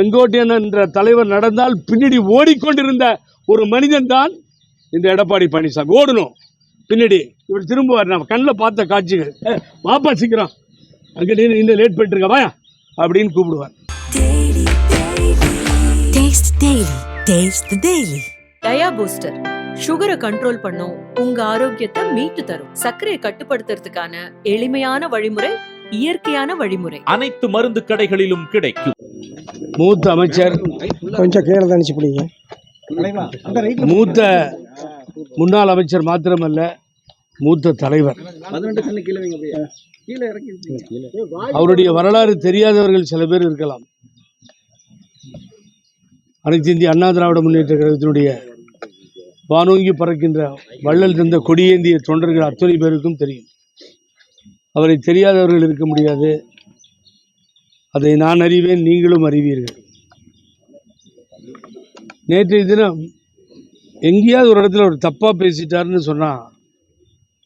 செங்கோட்டையன் என்ற தலைவர் நடந்தால் பின்னாடி ஓடிக்கொண்டிருந்த ஒரு மனிதன் தான் இந்த எடப்பாடி பழனிசாமி. ஓடணும். பின்னாடி. இவர் திரும்புவார். நம்ம கண்ணில் பார்த்த காட்சிகள். "ஏ, வாப்பா சீக்கிரம். அங்கே நீ இந்த லேட் பண்ணிட்டு இருக்க வாயா? அப்படின்னு கூப்பிடுவார். Taste Daily. Taste the Daily. Dia Booster சுகரை கண்ட்ரோல் பண்ணும். உங்க ஆரோக்கியத்தை மீட்டு தரும். சர்க்கரையை கட்டுப்படுத்துறதுக்கான எளிமையான வழிமுறை இயற்கையான வழிமுறை. அனைத்து மருந்து கடைகளிலும் கிடைக்கும். மூத்த அமைச்சர் கொஞ்சம் கீழே தனிச்சு பிடிங்க மூத்த முன்னாள் அமைச்சர் மாத்திரமல்ல மூத்த தலைவர். அவருடைய வரலாறு தெரியாதவர்கள் சில பேர் இருக்கலாம். அனைத்து இந்திய அண்ணா திராவிட முன்னேற்ற கழகத்தினுடைய வானோங்கி பறக்கின்ற வள்ளல் தந்த கொடியேந்திய தொண்டர்கள் அத்தனை பேருக்கும் தெரியும். அவரை தெரியாதவர்கள் இருக்க முடியாது. அதை நான் அறிவேன் நீங்களும் அறிவீர்கள். நேற்றைய தினம் எங்கேயாவது ஒரு இடத்துல ஒரு தப்பாக பேசிட்டாருன்னு சொன்னால்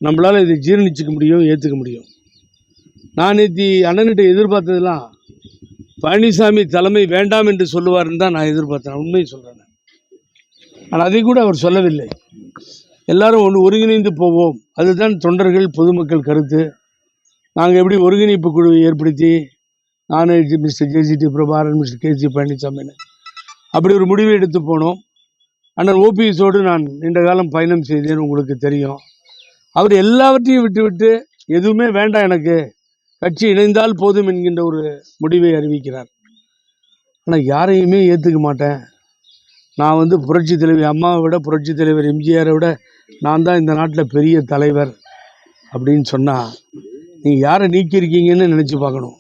நம்மளால் இதை ஜீர்ணிச்சிக்க முடியும் ஏற்றுக்க முடியும். நான் நேற்று அண்ணன்கிட்ட எதிர்பார்த்ததெல்லாம் பழனிசாமி தலைமை வேண்டாம் என்று சொல்லுவார்னு தான் நான் எதிர்பார்த்தேன். உண்மையை சொல்கிறேன் ஆனால் அதை கூட அவர் சொல்லவில்லை. எல்லாரும் ஒன்று ஒருங்கிணைந்து போவோம். அதுதான் தொண்டர்கள் பொதுமக்கள் கருத்து. நாங்கள் எப்படி ஒருங்கிணைப்பு குழுவை ஏற்படுத்தி நான் mister JCD Prabhakar mister K பழனிசாமின்னு அப்படி ஒரு முடிவை எடுத்து போனோம். அண்ணன் ஓபிஎஸோடு நான் நீண்ட காலம் பயணம் செய்தேன் உங்களுக்கு தெரியும். அவர் எல்லாவற்றையும் விட்டுவிட்டு எதுவுமே வேண்டாம் எனக்கு கட்சி இணைந்தால் போதும் என்கின்ற ஒரு முடிவை அறிவிக்கிறார். ஆனால் யாரையுமே ஏற்றுக்க மாட்டேன். நான் வந்து புரட்சி தலைவர் அம்மாவை விட புரட்சி தலைவர் எம்ஜிஆரை விட நான் தான் இந்த நாட்டில் பெரிய தலைவர் அப்படின்னு சொன்னால் நீங்கள் யாரை நீக்கியிருக்கீங்கன்னு நினச்சி பார்க்கணும்.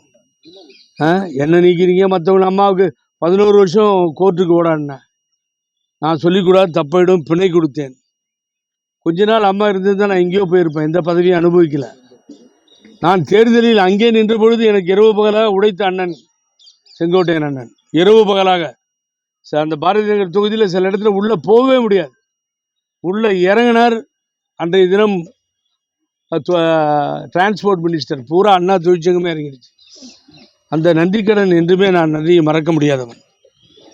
ஆ? என்ன நீக்கிறீங்க மற்றவங்க அம்மாவுக்கு பதினோரு வருஷம் கோர்ட்டுக்கு ஓடாடினேன் நான் சொல்லிக்கூடாது தப்பிடும் பிணை கொடுத்தேன். கொஞ்ச நாள் அம்மா இருந்திருந்தா நான் எங்கேயோ போயிருப்பேன். எந்த பதவியும் அனுபவிக்கல. நான் தேர்தலில் அங்கே நின்ற பொழுது எனக்கு இரவு பகலாக உடைத்த அண்ணன் செங்கோட்டையன் அண்ணன். இரவு பகலாக. ச- அந்த பாரதிய நகர் தொகுதியில் சில இடத்துல உள்ளே போகவே முடியாது. உள்ளே இறங்கினார். அன்றைய தினம் டிரான்ஸ்போர்ட் மினிஸ்டர் பூரா அண்ணா தொழிற்சங்கமே இறங்கிடுச்சு. அந்த நன்றிக்கடன் என்றுமே நான் நன்றியை மறக்க முடியாதவன்.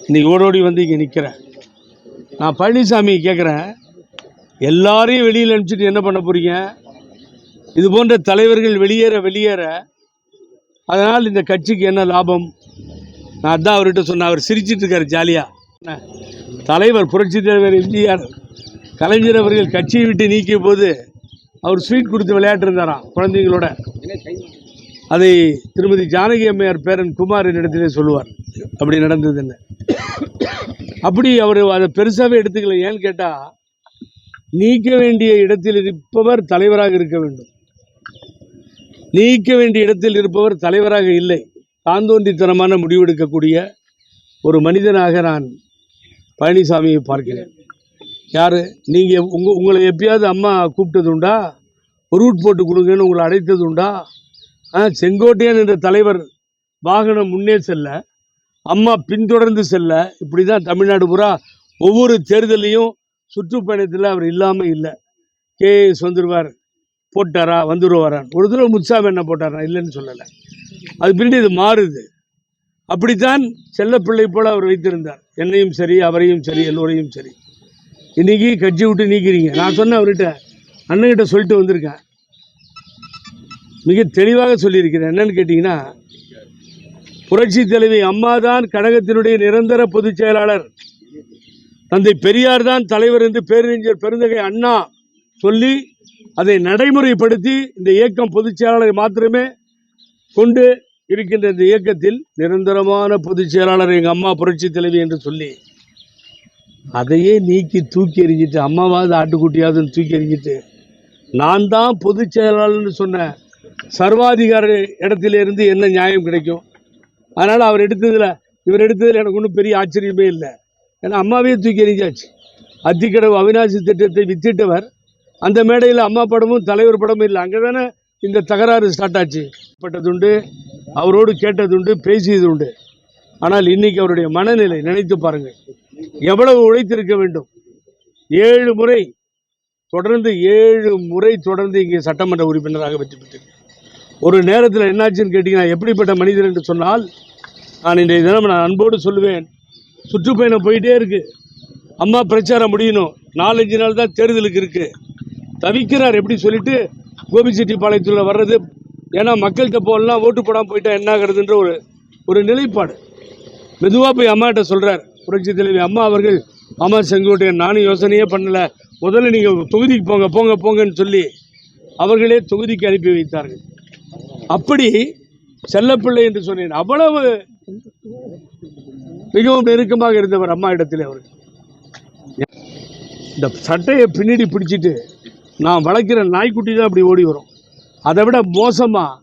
இன்னைக்கு ஓடோடி வந்து இங்கே நிற்கிறேன் நான் பழனிசாமி கேட்குறேன் எல்லாரையும் வெளியில் அனுப்பிச்சிட்டு என்ன பண்ண போகிறீங்க இது போன்ற தலைவர்கள் வெளியேற வெளியேற அதனால் இந்த கட்சிக்கு என்ன லாபம்? நான் அதான் அவர்கிட்ட சொன்னேன். அவர் சிரிச்சிட்டு இருக்காரு ஜாலியாக தலைவர் புரட்சி தலைவர் எம்ஜிஆர் கலைஞர் அவர்கள் கட்சியை விட்டு நீக்கிய போது அவர் ஸ்வீட் கொடுத்து விளையாட்டு இருந்தாராம் குழந்தைங்களோட அதை திருமதி ஜானகி அம்மையார் பேரன் குமார் என்னிடத்திலே சொல்லுவார். அப்படி நடந்ததுன்னு அப்படி அவர் அதை பெருசாகவே எடுத்துக்கல. ஏன்னு கேட்டால் நீக்க வேண்டிய இடத்தில் இருப்பவர் தலைவராக இருக்க வேண்டும். நீக்க வேண்டிய இடத்தில் இருப்பவர் தலைவராக இல்லை. தாந்தோன்றித்தனமான முடிவெடுக்கக்கூடிய ஒரு மனிதனாக நான் பழனிசாமியை பார்க்கிறேன். யார்? நீங்கள் உங்கள் உங்களை எப்பயாவது அம்மா கூப்பிட்டது உண்டா ரூட் போட்டு கொடுங்கன்னு உங்களை அழைத்தது உண்டா ஆ செங்கோட்டையன் என்ற தலைவர் வாகனம் முன்னே செல்ல அம்மா பின்தொடர்ந்து செல்ல இப்படி தான் தமிழ்நாடு பூரா ஒவ்வொரு தேர்தலையும் சுற்றுப்பயணத்தில் அவர் இல்லாமல் இல்லை. கேஎஸ் வந்துடுவார் போட்டாரா வந்துடுவாரான் ஒரு தடவை முத்சாமி என்ன போட்டாரா இல்லைன்னு சொல்லலை. அது பின்னாடி இது மாறுது. அப்படித்தான் செல்லப்பிள்ளை போல் அவர் வைத்திருந்தார். என்னையும் சரி அவரையும் சரி எல்லோரையும் சரி. இன்னைக்கு கட்சி விட்டு நீக்கிறீங்க. நான் சொன்னேன் அவர்கிட்ட. அண்ணன்கிட்ட சொல்லிட்டு வந்திருக்கேன். மிக தெளிவாக சொல்லியிருக்கிறேன். என்னன்னு கேட்டிங்கன்னா புரட்சி தலைவி அம்மா தான் கழகத்தினுடைய நிரந்தர பொதுச் செயலாளர். தந்தை பெரியார் தான் தலைவர் என்று பேரறிஞர் பெருந்தகை அண்ணா சொல்லி அதை நடைமுறைப்படுத்தி இந்த இயக்கம் பொதுச் செயலாளரை மாத்திரமே கொண்டு இருக்கின்ற இந்த இயக்கத்தில் நிரந்தரமான பொதுச் செயலாளர் எங்கள் அம்மா புரட்சி தலைவி என்று சொல்லி அதையே நீக்கி தூக்கி எறிஞ்சிட்டு அம்மாவாவது ஆட்டுக்குட்டியாவது தூக்கி எறிஞ்சிட்டு நான் தான் பொதுச் செயலாளர்னு சொன்ன சர்வாதிகார இடத்திலிருந்து என்ன நியாயம் கிடைக்கும்? அதனால் அவர் எடுத்ததில் இவர் எடுத்ததில் எனக்கு ஒன்றும் பெரிய ஆச்சரியமே இல்லை. ஏன்னா அம்மாவே தூக்கி எறிஞ்சாச்சு. அத்திக்கடவு அவினாசி திட்டத்தை வித்திட்டவர். அந்த மேடையில் அம்மா படமும் தலைவர் படமும் இல்லை. அங்கே தானே இந்த தகராறு ஸ்டார்ட் ஆச்சு. பட்டதுண்டு அவரோடு கேட்டதுண்டு பேசியது உண்டு ஆனால் இன்னைக்கு அவருடைய மனநிலை நினைத்து பாருங்கள். எவ்வளவு உழைத்திருக்க வேண்டும்? ஏழு முறை தொடர்ந்து ஏழு முறை தொடர்ந்து இங்கே சட்டமன்ற உறுப்பினராக வெற்றி பெற்றிருக்கிறார் ஒரு நேரத்தில் என்னாச்சுன்னு கேட்டிங்கன்னா எப்படிப்பட்ட மனிதர் என்று சொன்னால் நான் இன்றைய தினம் நான் அன்போடு சொல்லுவேன் சுற்றுப்பயணம் போயிட்டே இருக்கு. அம்மா பிரச்சாரம் முடியணும். நாலஞ்சு நாள் தான் தேர்தலுக்கு இருக்கு. தவிக்கிறார் எப்படி சொல்லிட்டு கோபிச்செட்டிப்பாளையத்தில் வர்றது. ஏன்னா மக்கள்கிட்ட போகலாம் ஓட்டு போடாமல் போயிட்டா என்ன ஆகுறதுன்ற ஒரு ஒரு நிலைப்பாடு. மெதுவாக போய் அம்மாட்ட சொல்கிறார் புரட்சி தலைவி அம்மா அவர்கள் அம்மா செங்கோட்டையன் நானும் யோசனையே பண்ணலை. முதல்ல நீங்கள் தொகுதிக்கு போங்க போங்க போங்கன்னு சொல்லி அவர்களே தொகுதிக்கு அனுப்பி வைத்தார்கள். அப்படி செல்லப்பிள்ளை என்று சொன்னேன். அவ்வளவு மிகவும் நெருக்கமாக இருந்தவர் அம்மா இடத்தில் அவர்கள். இந்த சட்டையை பின்னாடி பிடிச்சிட்டு நான் வளர்க்கிற நாய்க்குட்டி தான் அப்படி ஓடி வரும். அதை விட மோசமாக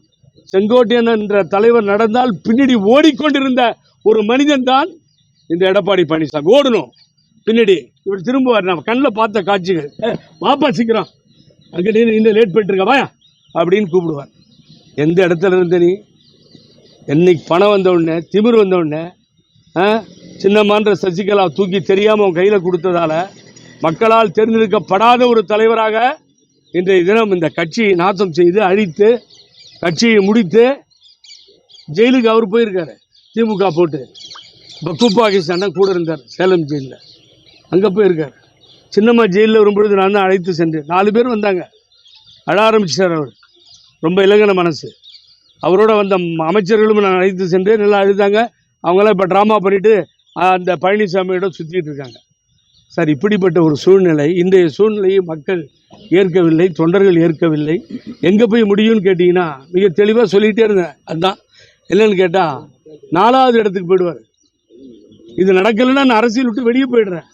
செங்கோட்டையன் என்ற தலைவர் நடந்தால் பின்னாடி ஓடிக்கொண்டிருந்த ஒரு மனிதன் தான் இந்த எடப்பாடி பழனிசாமி. ஓடணும். பின்னாடி இவர் திரும்புவார். நம்ம கண்ணில் பார்த்த காட்சிகள். வாப்பா சீக்கிரம். அங்கே நீ இன்னும் லேட் பண்ணிட்டு வாயா. அப்படின்னு கூப்பிடுவார். எந்த இடத்துல இருந்த நீ? என்னைக்கு பணம் வந்தவுடனே திமிர் வந்தவுடனே சின்னமான்ற சசிகலா தூக்கி தெரியாமல் அவன் கையில் கொடுத்ததால மக்களால் தேர்ந்தெடுக்கப்படாத ஒரு தலைவராக இன்றைய தினம் இந்த கட்சியை நாசம் செய்து அழித்து கட்சியை முடித்து ஜெயிலுக்கு அவர் போயிருக்காரு. திமுக போட்டு. இப்போ துப்பாக்கி சண்டை கூட இருந்தார் சேலம் ஜெயிலில். அங்கே போயிருக்கார். சின்னம்மா ஜெயிலில் வரும்பொழுது நான் தான் அழைத்து சென்றேன். நாலு பேர் வந்தாங்க. அழ ஆரம்பிச்சிட்டார் அவர். ரொம்ப இலங்கன மனசு. அவரோட வந்த ம- அமைச்சர்களும் நான் அழைத்து சென்றேன். நல்லா அழுதாங்க. அவங்களாம் இப்போ ட்ராமா பண்ணிவிட்டு அந்த பழனிசாமியோட சுற்றிட்டு இருக்காங்க. சார் இப்படிப்பட்ட ஒரு சூழ்நிலை இன்றைய சூழ்நிலையை மக்கள் ஏற்கவில்லை தொண்டர்கள் ஏற்கவில்லை. எங்கே போய் முடியும்னு கேட்டிங்கன்னா மிக தெளிவாக சொல்லிகிட்டே இருந்தேன். அதுதான் என்னென்னு கேட்டால் நாலாவது இடத்துக்கு போயிடுவார். இது நடக்கலைன்னா நான் அரசியல் விட்டு வெளியே போயிடுறேன்.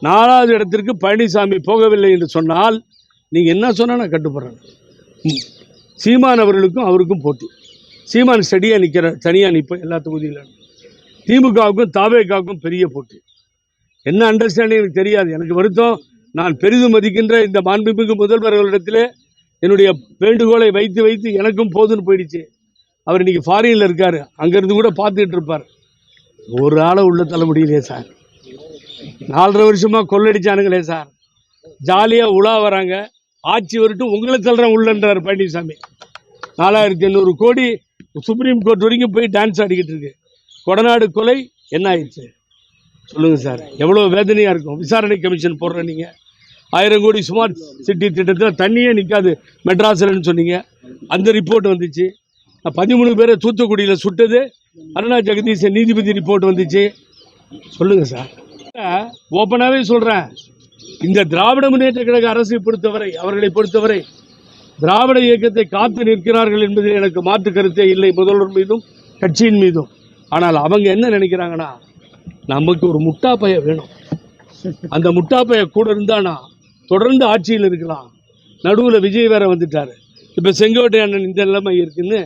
நாலாவது இடத்திற்கு பழனிசாமி போகவில்லை என்று சொன்னால் நீங்கள் என்ன சொன்னால் நான் கட்டுப்படுறேன். ம். சீமான் அவர்களுக்கும் அவருக்கும் போட்டி. சீமான் ஸ்டடியாக நிற்கிற தனியாக நிற்பேன் எல்லா தொகுதியிலும். திமுகவுக்கும் தாவேக்காவுக்கும் பெரிய போட்டி. என்ன அண்டர்ஸ்டாண்டிங் எனக்கு தெரியாது. எனக்கு வருத்தம் நான் பெரிதும் மதிக்கின்ற இந்த மாண்புமிகு முதல்வர்களிடத்திலே என்னுடைய வேண்டுகோளை வைத்து வைத்து எனக்கும் போதுன்னு போயிடுச்சு. அவர் இன்னைக்கு ஃபாரினில் இருக்கார். அங்கேருந்து கூட பார்த்துக்கிட்டு இருப்பார். ஒரு ஆளை உள்ள தள்ள முடியலையே சார். நாலரை வருஷமாக கொள்ளடிச்சானுங்களே சார். ஜாலியாக உலா வராங்க. ஆட்சி வரட்டும் உங்களை தள்ளுறேன் உள்ளன்றார் பழனிசாமி. நாலாயிரத்தி எண்ணூறு கோடி சுப்ரீம் கோர்ட் வரைக்கும் போய் டான்ஸ் ஆடிக்கிட்டு இருக்கு. கொடநாடு கொலை என்ன ஆயிடுச்சு? சொல்லுங்கள் சார். எவ்வளோ வேதனையாக இருக்கும். விசாரணை கமிஷன் போடுற நீங்கள் ஆயிரம் கோடி ஸ்மார்ட் சிட்டி திட்டத்தில் தண்ணியே நிற்காது மெட்ராஸ்லன்னு சொன்னீங்க. அந்த ரிப்போர்ட் வந்துச்சு. பதிமூணு பேரை தூத்துக்குடியில் சுட்டது. அருணா ஜெகதீஷ் நீதிபதி ரிப்போர்ட் வந்துச்சு. சொல்லுங்கள் சார். ஓப்பனாகவே சொல்கிறேன் இந்த திராவிட முன்னேற்ற கழக அரசை பொறுத்தவரை அவர்களை பொறுத்தவரை திராவிட இயக்கத்தை காத்து நிற்கிறார்கள் என்பதில் எனக்கு மாற்று கருத்தே இல்லை முதல்வர் மீதும் கட்சியின் மீதும். ஆனால் அவங்க என்ன நினைக்கிறாங்கன்னா நமக்கு ஒரு முட்டாப்பைய வேணும். அந்த முட்டாப்பைய கூட இருந்தானா தொடர்ந்து ஆட்சியில் இருக்கலாம். நடுவில் விஜய் வேற வந்துட்டாரு. இப்போ செங்கோட்டை அண்ணன் இந்த நிலைமை இருக்குன்னு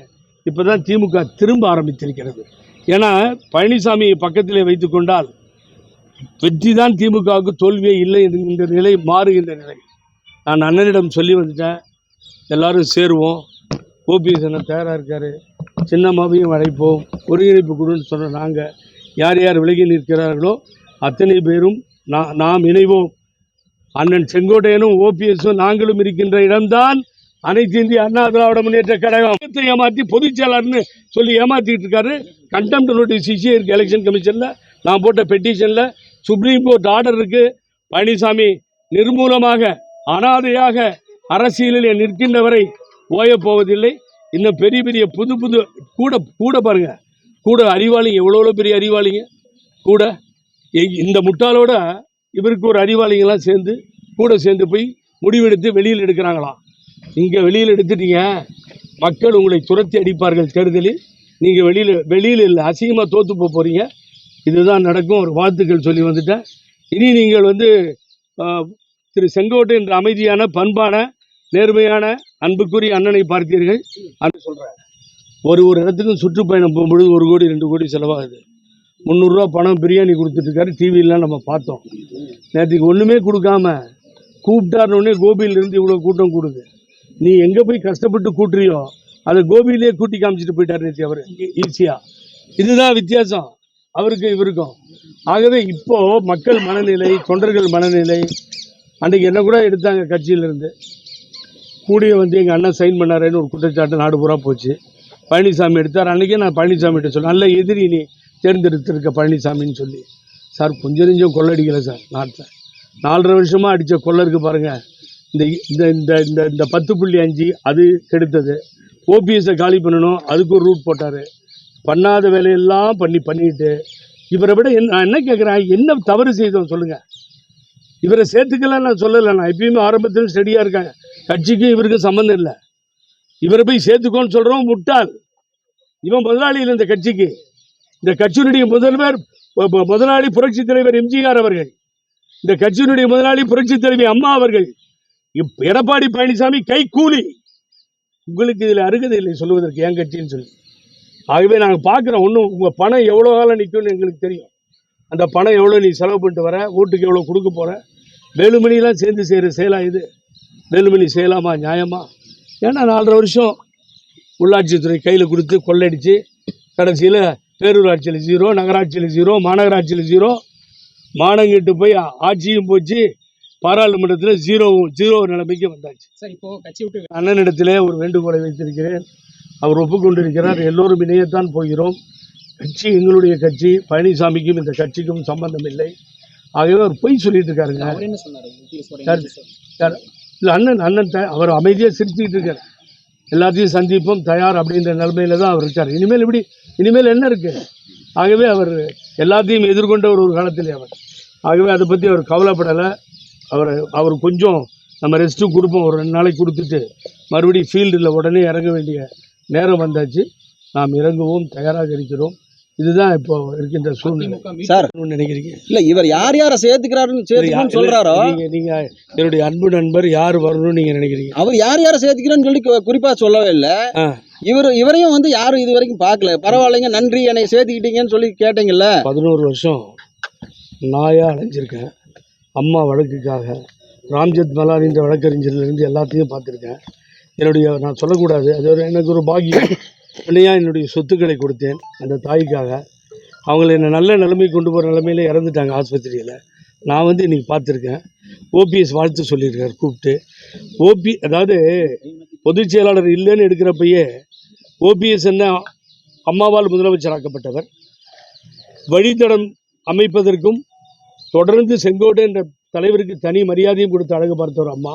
இப்போ தான் திமுக திரும்ப ஆரம்பித்திருக்கிறது. ஏன்னா பழனிசாமியை பக்கத்திலே வைத்துக்கொண்டால் வெற்றி தான் திமுகவுக்கு தோல்வியே இல்லை என்கின்ற நிலை மாறுகின்ற நிலை. நான் அண்ணனிடம் சொல்லி வந்துட்டேன். எல்லாரும் சேருவோம். ஓபிஎஸ் அண்ணன் தயாராக இருக்கார். சின்னம்மாவையும் அழைப்போம். ஒருங்கிணைப்பு குழுன்னு சொன்ன நாங்கள் யார் யார் விலகி நிற்கிறார்களோ அத்தனை பேரும் நான் நாம் இணைவோம். அண்ணன் செங்கோட்டையனும் ஓபிஎஸும் நாங்களும் இருக்கின்ற இடம்தான் அனைத்து இந்திய அண்ணா திராவிட முன்னேற்ற கழகம் ஏமாற்றி பொதுச் செயலாளர்னு சொல்லி ஏமாத்திட்டு இருக்காரு. கண்டெம்ட் நோட்டீஸ் இஷ்யூ இருக்கு எலெக்ஷன் கமிஷனில் நான் போட்ட பெட்டிஷனில் சுப்ரீம் கோர்ட் ஆர்டர் இருக்கு. பழனிசாமி நிர்மூலமாக அனாதையாக அரசியலில் நிற்கின்ற வரை ஓயப் போவதில்லை. இன்னும் பெரிய பெரிய புது புது கூட கூட பாருங்க. கூட அறிவாளிங்க எவ்வளோ எவ்வளோ பெரிய அறிவாளிங்க? கூட எ- இந்த முட்டாளோட இவருக்கு ஒரு அறிவாளிங்கெல்லாம் சேர்ந்து கூட சேர்ந்து போய் முடிவெடுத்து வெளியில் எடுக்கிறாங்களாம். நீங்கள் வெளியில் எடுத்துட்டீங்க மக்கள் உங்களை துரத்தி அடிப்பார்கள் தேர்தலில் நீங்கள் வெளியில் வெளியில் இல்லை அசிங்கமாக தோற்று போக போகிறீங்க இதுதான் நடக்கும் ஒரு வாழ்த்துக்கள் சொல்லி வந்துட்டேன். இனி நீங்கள் வந்து திரு செங்கோட்டை என்ற அமைதியான பண்பான நேர்மையான அன்புக்குரிய அண்ணனை பார்த்தீர்கள் அன்று சொல்கிறேன் ஒரு ஒரு இடத்துக்கும் சுற்றுப்பயணம் போகும்பொழுது ஒரு கோடி ரெண்டு கோடி செலவாகுது. முந்நூறுரூவா பணம் பிரியாணி கொடுத்துட்ருக்காரு டிவிலாம் நம்ம பார்த்தோம். நேற்றுக்கு ஒன்றுமே கொடுக்காம கூப்பிட்டாருன்னொடனே கோபியிலேருந்து இவ்வளோ கூட்டம் கூடுது. நீ எங்கே போய் கஷ்டப்பட்டு கூட்டுறியோ? அதை கோபியிலே கூட்டி காமிச்சிட்டு போயிட்டார் நேற்று அவர். ஈஸியாக இதுதான் வித்தியாசம். அவருக்கு இவருக்கும். ஆகவே இப்போ மக்கள் மனநிலை தொண்டர்கள் மனநிலை அன்றைக்கி என்ன கூட எடுத்தாங்க கட்சியிலேருந்து. கூடிய வந்து எங்கள் அண்ணன் சைன் பண்ணாரேன்னு ஒரு குற்றச்சாட்டு நாடு பூரா போச்சு. பழனிசாமி எடுத்தார். அன்றைக்கே நான் பழனிசாமிகிட்ட சொன்னேன். நல்ல எதிரி நீ. தேர்ந்தெடுத்திருக்க பழனிசாமின்னு சொல்லி. சார் கொஞ்சம் நெஞ்சம் கொள்ளடிக்கலை சார். நாட்டில் நாலரை வருஷமாக அடித்த கொள்ளருக்கு பாருங்கள் இந்த இந்த இந்த இந்த இந்த பத்து புள்ளி அஞ்சு அது கெடுத்தது. ஓபிஎஸை காலி பண்ணணும் அதுக்கு ஒரு ரூட் போட்டார். பண்ணாத வேலையெல்லாம் பண்ணி பண்ணிட்டு இவரை விட என்ன நான் என்ன கேட்குறேன் என்ன தவறு செய்தோம் சொல்லுங்கள் இவரை சேர்த்துக்கலாம் நான் சொல்லலை நான் எப்பயுமே ஆரம்பத்தில் ஸ்டடியாக இருக்காங்க கட்சிக்கும் இவருக்கும் சம்மந்தம் இல்லை. இவரை போய் சேர்த்துக்கோன்னு சொல்கிறோம் முட்டாள். இவன் முதலாளி இல்லை இந்த கட்சிக்கு. இந்த கட்சியினுடைய முதல்வர் முதலாளி புரட்சித் தலைவர் எம்ஜிஆர் அவர்கள். இந்த கட்சியினுடைய முதலாளி புரட்சி தலைவி அம்மா அவர்கள். இப் எடப்பாடி பழனிசாமி கை கூலி. உங்களுக்கு இதில் அருகதை இல்லை சொல்லுவதற்கு என் கட்சின்னு சொல்லி. ஆகவே நாங்கள் பார்க்குறோம் ஒன்றும் உங்கள் பணம் எவ்வளோ காலம் நிற்கும்னு எங்களுக்கு தெரியும். அந்த பணம் எவ்வளோ நீ செலவு பண்ணிட்டு வர வீட்டுக்கு எவ்வளோ கொடுக்க போகிற வேலுமணிலாம் சேர்ந்து செய்கிற செயலா இது? வேலுமணி செய்யலாமா நியாயமா? ஏன்னா நாலரை வருஷம் உள்ளாட்சித்துறை கையில் கொடுத்து கொள்ளடிச்சு கடைசியில் பேரூராட்சியில் ஜீரோ நகராட்சியில் ஜீரோ மாநகராட்சியில் ஜீரோ மானங்கிட்டு போய் ஆட்சியும் போச்சு பாராளுமன்றத்தில் ஜீரோவும் ஜீரோ நிலைமைக்கு வந்தாச்சு. சார் இப்போ கட்சி விட்டு அண்ணனிடத்திலே ஒரு வேண்டுகோளை வைத்திருக்கிறேன். அவர் ஒப்புக்கொண்டிருக்கிறார். எல்லோரும் இணையத்தான் போகிறோம். கட்சி எங்களுடைய கட்சி பழனிசாமிக்கும் இந்த கட்சிக்கும் சம்பந்தம் இல்லை. ஆகவே அவர் பொய் சொல்லிட்டு இருக்காருங்க? இல்ல அண்ணன் அண்ணன் த- அவர் அமைதியாக சிரிச்சுக்கிட்டு இருக்கார். எல்லாத்தையும் சந்திப்போம் தயார் அப்படின்ற நிலைமையில தான் அவர் இருக்கார். இனிமேல் இப்படி இனிமேல் என்ன இருக்கு? ஆகவே அவர் எல்லாத்தையும் எதிர்கொண்ட ஒரு காலத்திலே அவர். ஆகவே அதை பற்றி அவர் கவலைப்படலை. அவர் அவர் கொஞ்சம் நம்ம ரெஸ்ட்டும் கொடுப்போம். ஒரு ரெண்டு நாளைக்கு கொடுத்துட்டு மறுபடியும் ஃபீல்டில் உடனே இறங்க வேண்டிய நேரம் வந்தாச்சு. நாம் இறங்குவோம் தயாராக இருக்கிறோம். இதுதான் இப்போ இருக்கின்ற சூழ்நிலை. சார் நினைக்கிறீங்க? இல்ல இவர் யார் யார சேர்த்துக்கிறாருன்னு சேர்த்துக்கணும்னு சொல்றாரோ? நீங்க நீங்க என்னுடைய அன்பு நண்பர் யார் வரணும்னு நீங்க நினைக்கிறீங்க? அவர் யார் யார சேர்த்துக்கிறேன்னு சொல்லி கு- குறிப்பா சொல்லவே இல்ல. இவர் இவரையும் வந்து யாரும் இது வரைக்கும் பார்க்கல. பரவாயில்லைங்க நன்றி என்னை சேர்த்துக்கிட்டீங்கன்னு சொல்லி கேட்டீங்கல்ல. பதினோரு வருஷம் நாயாக அலைஞ்சிருக்கேன். அம்மா வழக்குக்காக ராம்ஜெத் மலானின்ற வழக்கறிஞர்லேருந்து எல்லாத்தையும் பார்த்துருக்கேன். என்னுடைய நான் சொல்லக்கூடாது அது ஒரு எனக்கு ஒரு பாக்கியம். பிள்ளையாக என்னுடைய சொத்துக்களை கொடுத்தேன் அந்த தாய்க்காக. அவங்கள என்னை நல்ல நிலைமை கொண்டு போகிற நிலமையில இறந்துட்டாங்க ஆஸ்பத்திரியில். நான் வந்து இன்றைக்கி பார்த்துருக்கேன். ஓபிஎஸ் வாழ்த்து சொல்லியிருக்கார் கூப்பிட்டு. ஓபி அதாவது பொதுச் செயலாளர் இல்லைன்னு எடுக்கிறப்பயே ஓபிஎஸ் என்ன அம்மாவால் முதலமைச்சராக்கப்பட்டவர். வழித்தடம் அமைப்பதற்கும் தொடர்ந்து செங்கோட்டை என்ற தலைவருக்கு தனி மரியாதையும் கொடுத்து அழகு பார்த்தவர் அம்மா.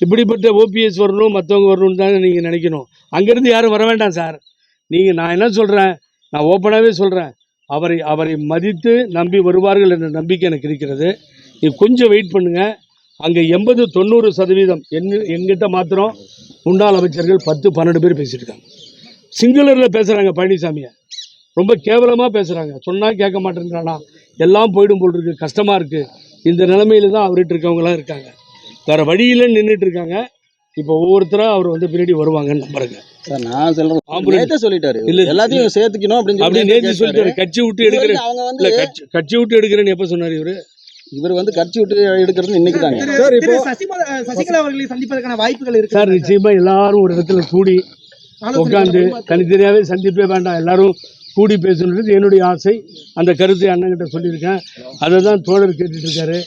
இப்படிப்பட்ட ஓபிஎஸ் வரணும் மற்றவங்க வரணும்னு தான் நீங்கள் நினைக்கணும். அங்கேருந்து யாரும் வர வேண்டாம் சார். நீங்கள் நான் என்ன சொல்கிறேன் நான் ஓப்பனாகவே சொல்கிறேன் அவரை அவரை மதித்து நம்பி வருவார்கள் என்ற நம்பிக்கை எனக்கு இருக்கிறது. நீ கொஞ்சம் வெயிட் பண்ணுங்கள் அங்கே எண்பது தொண்ணூறு சதவீதம் என் எங்கிட்ட மாத்திரம் முன்னாள் அமைச்சர்கள் பத்து பன்னெண்டு பேர் பேசியிருக்காங்க சிங்களரில் பேசுகிறாங்க பழனிசாமியை. ரொம்ப கேவலமாக பேசுகிறாங்க சொன்னால் கேட்க மாட்டேங்கிறானா? எல்லாம் போயிடும் போல் இருக்கு. கஷ்டமாக இருக்குது இந்த நிலைமையில தான் அவர்கிட்ட இருக்கவங்களாம் இருக்காங்க. வேறு வழியில் நின்றுட்டு இருக்காங்க. இப்போ ஒவ்வொருத்தராக அவர் வந்து பின்னாடி வருவாங்கன்னு நம்புறேங்க. சார் நான் நேத்தே சொல்லிட்டாரு. இல்ல, எல்லாத்தையும் சேர்த்துக்கணும் அப்படின்னு அப்படி கேட்டாரு. சொல்லிட்டாரு. கட்சி விட்டு எடுக்கிறேன் அவங்க வந்து கட்சி கட்சி விட்டு எடுக்கிறேன்னு எப்போ சொன்னார் இவர்? இவர் வந்து கட்சி விட்டு எடுக்கிறது இன்னைக்கு தாங்க திரு- திரு சசிகலா அவர்களை சந்திப்பதற்கான வாய்ப்புகள் இருக்கு. சார் நிச்சயமாக எல்லாரும் ஒரு இடத்துல கூடி உட்காந்து தனித்தனியாகவே சந்திப்பே வேண்டாம். எல்லாரும் கூடி பேசணுன்றது என்னுடைய ஆசை. அந்த கருத்தை அண்ணன்கிட்ட சொல்லியிருக்கேன். அதை தான் தோழர் கேட்டுட்டு இருக்காரு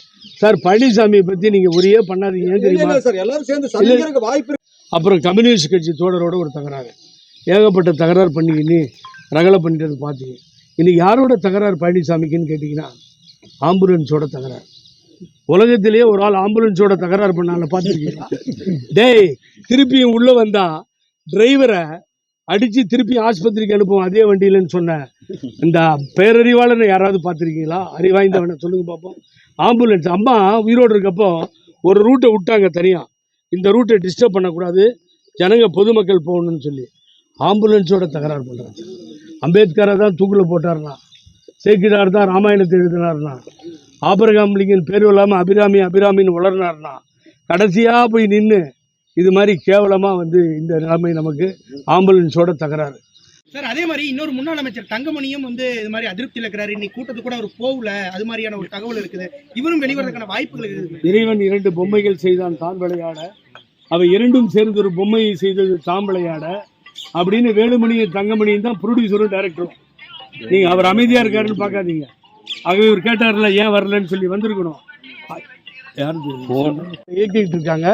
சார் பழனிசாமியை பற்றி நீங்கள் ஒரே பண்ணாதீங்க. தெரியுமா? சார் எல்லாரும் சேர்ந்து வாய்ப்பு அப்புறம் கம்யூனிஸ்ட் கட்சி தோழரோட ஒரு தகராறு. ஏகப்பட்ட தகராறு பண்ணி இன்னி ரகலை பண்ணிட்டது பார்த்தீங்க இன்னைக்கு யாரோட தகராறு பழனிசாமிக்குன்னு கேட்டிங்கன்னா ஆம்புலன்ஸோட தகராறு. உலகத்திலேயே ஒரு ஆள் ஆம்புலன்ஸோட தகராறு பண்ணால பார்த்துருக்கீங்களா? டேய் திருப்பியும் உள்ளே வந்தா டிரைவரை அடித்து திருப்பி ஆஸ்பத்திரிக்கு அனுப்புவோம். அதே வண்டியிலன்னு சொன்ன இந்த பேரறிவாளனை யாராவது பார்த்துருக்கீங்களா? அறிவாய்ந்தவனை. சொல்லுங்க பார்ப்போம் ஆம்புலன்ஸ். அம்மா உயிரோடு இருக்கப்போ ஒரு ரூட்டை விட்டாங்க தனியாக இந்த ரூட்டை டிஸ்டர்ப் பண்ணக்கூடாது. ஜனங்க பொதுமக்கள் போகணும்னு சொல்லி. ஆம்புலன்ஸோட தகராறு பண்ணுறாங்க அம்பேத்கரை தான் தூக்கில் போட்டார்னா சேக்கிடார் தான் ராமாயணத்தை எழுதினார்னா ஆபரகாம் லிங்கன் பேர் இல்லாமல் அபிராமி அபிராமின்னு வளர்னார்னா கடைசியாக போய் நின்று இது மாதிரி கேவலமாக வந்து இந்த நிலைமை நமக்கு ஆம்புலன்ஸோட தகராறு. சார் அதே மாதிரி இன்னொரு முன்னாள் அமைச்சர் தங்கமணியும் வந்து இது மாதிரி அதிருப்தியில் இருக்கிறாரு. இன்னைக்கு கூட்டத்துக்கு கூட அவர் போகல. அது மாதிரியான ஒரு தகவல் இருக்குது. இவரும் வெளிவரதுக்கான வாய்ப்புகள் இருக்குது. இறைவன் இரண்டு பொம்மைகள் செய்தான் தான் விளையாட. அவை இரண்டும் சேர்ந்து ஒரு பொம்மையை செய்தது தாம் விளையாட. அப்படின்னு வேலுமணியும் தங்கமணியும் தான் ப்ரொடியூசரும் டைரக்டரும் நீங்கள் அவர் அமைதியாக இருக்காருன்னு பார்க்காதீங்க. ஆகவே இவர் கேட்டார்ல ஏன் வரலன்னு சொல்லி வந்திருக்கணும். யாரு இயக்கிட்டு இருக்காங்க.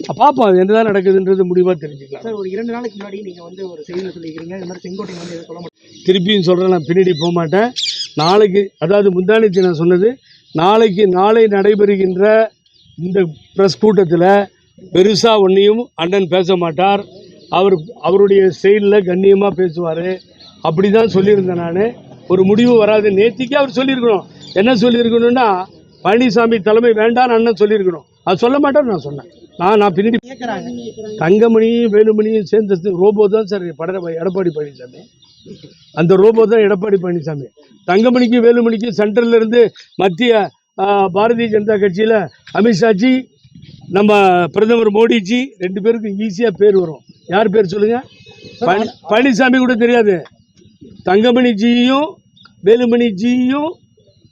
பார்ப்போம் அது என்னதான் நடக்குதுன்றது முடிவாக தெரிஞ்சுக்கலாம். சார் ஒரு இரண்டு நாளைக்கு முன்னாடி நீங்க வந்து ஒரு செய்தியில் சொல்லிக்கிறீங்க இந்த மாதிரி செங்கோட்டை வந்து சொல்ல மாட்டேன் திருப்பியும் சொல்கிறேன் நான் பின்னாடி போக மாட்டேன். நாளைக்கு அதாவது முந்தானத்து நான் சொன்னது நாளைக்கு நாளை நடைபெறுகின்ற இந்த ப்ரெஸ் கூட்டத்தில் பெருசாக ஒன்றையும் அண்ணன் பேச மாட்டார். அவர் அவருடைய செயலில் கண்ணியமாக பேசுவார். அப்படி தான் சொல்லியிருந்தேன் நான். ஒரு முடிவு வராது. நேத்திக்கே அவர் சொல்லியிருக்கணும். என்ன சொல்லியிருக்கணும்னா பழனிசாமி தலைமை வேண்டாம்னு அண்ணன் சொல்லியிருக்கணும். அது சொல்ல மாட்டார் நான் சொன்னேன். நான் நான் பின்னாடி தங்கமணியும் வேலுமணியும் சேர்ந்த ரோபோ தான் சார் பட எடப்பாடி பழனிசாமி. அந்த ரோபோ தான் எடப்பாடி பழனிசாமி. தங்கமணிக்கு வேலுமணிக்கு சென்ட்ரல்ல இருந்து மத்திய பாரதிய ஜனதா கட்சியில் அமித்ஷாஜி நம்ம பிரதமர் மோடிஜி ரெண்டு பேருக்கும் ஈஸியாக பேர் வரும். யார் பேர் சொல்லுங்க? பழனி- பழனிசாமி கூட தெரியாது. தங்கமணி ஜியும் வேலுமணி ஜியும்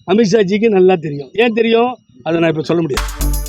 அமித்ஷாஜிக்கு நல்லா தெரியும். ஏன் தெரியும்? அதை நான் இப்போ சொல்ல முடியாது.